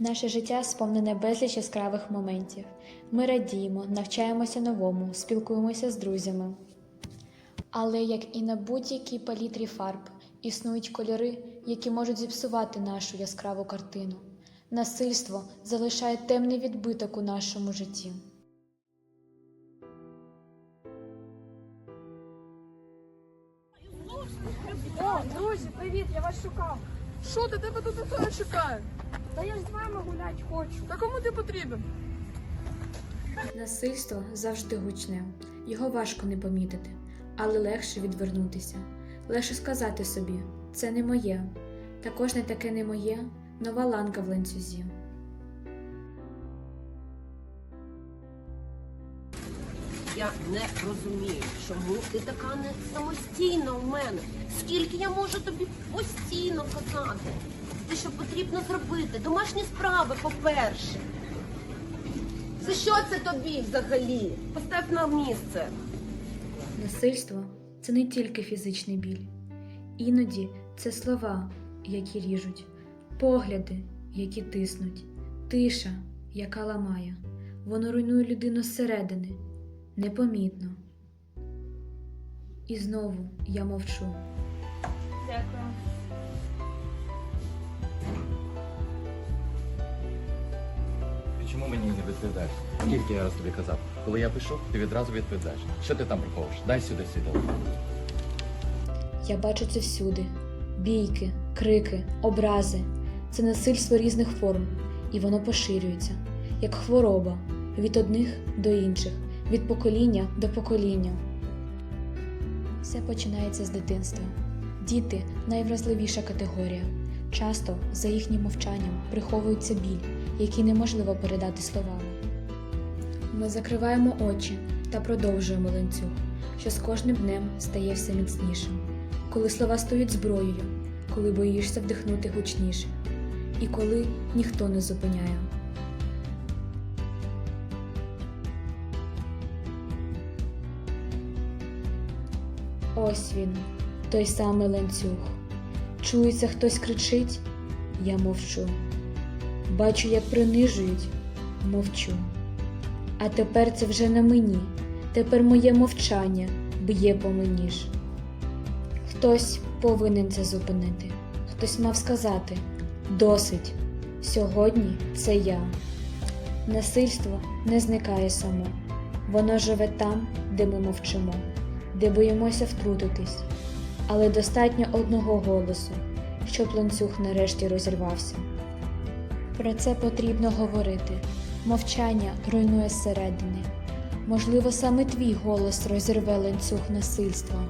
Наше життя сповнене безліч яскравих моментів. Ми радіємо, навчаємося новому, спілкуємося з друзями. Але як і на будь-якій палітрі фарб, існують кольори, які можуть зіпсувати нашу яскраву картину. Насильство залишає темний відбиток у нашому житті. О, друзі, привіт, я вас шукав. Що ти тебе тут ніхто не чекає? Та я ж з вами гулять хочу. Та кому ти потрібен? Насильство завжди гучне, його важко не помітити, але легше відвернутися, легше сказати собі це не моє, та кожне таке не моє нова ланка в ланцюзі. Я не розумію, чому ти така не самостійна у мене. Скільки я можу тобі постійно казати? Те, що потрібно зробити? Домашні справи, по-перше. Це що це тобі взагалі? Постав на місце. Насильство це не тільки фізичний біль, іноді це слова, які ріжуть, погляди, які тиснуть, тиша, яка ламає. Воно руйнує людину зсередини, непомітно. І знову я мовчу. Дякую. Чому мені не відповідаєш? Скільки я раз тобі казав? Коли я пишу, ти відразу відповідаєш. Що ти там приховуєш? Дай сюди свій. Я бачу це всюди: бійки, крики, образи. Це насильство різних форм, і воно поширюється, як хвороба від одних до інших, від покоління до покоління. Все починається з дитинства. Діти найвразливіша категорія. Часто за їхнім мовчанням приховується біль, який неможливо передати словами. Ми закриваємо очі та продовжуємо ланцюг, що з кожним днем стає все міцнішим. Коли слова стають зброєю, коли боїшся вдихнути гучніше, і коли ніхто не зупиняє. Ось він, той самий ланцюг. Чується, хтось кричить, я мовчу. Бачу, як принижують, мовчу. А тепер це вже не мені, тепер моє мовчання б'є по мені ж. Хтось повинен це зупинити, хтось мав сказати досить. Сьогодні це я. Насильство не зникає само, воно живе там, де ми мовчимо, де боїмося втрутитись. Але достатньо одного голосу, щоб ланцюг нарешті розірвався. Про це потрібно говорити. Мовчання руйнує зсередини. Можливо, саме твій голос розірве ланцюг насильства.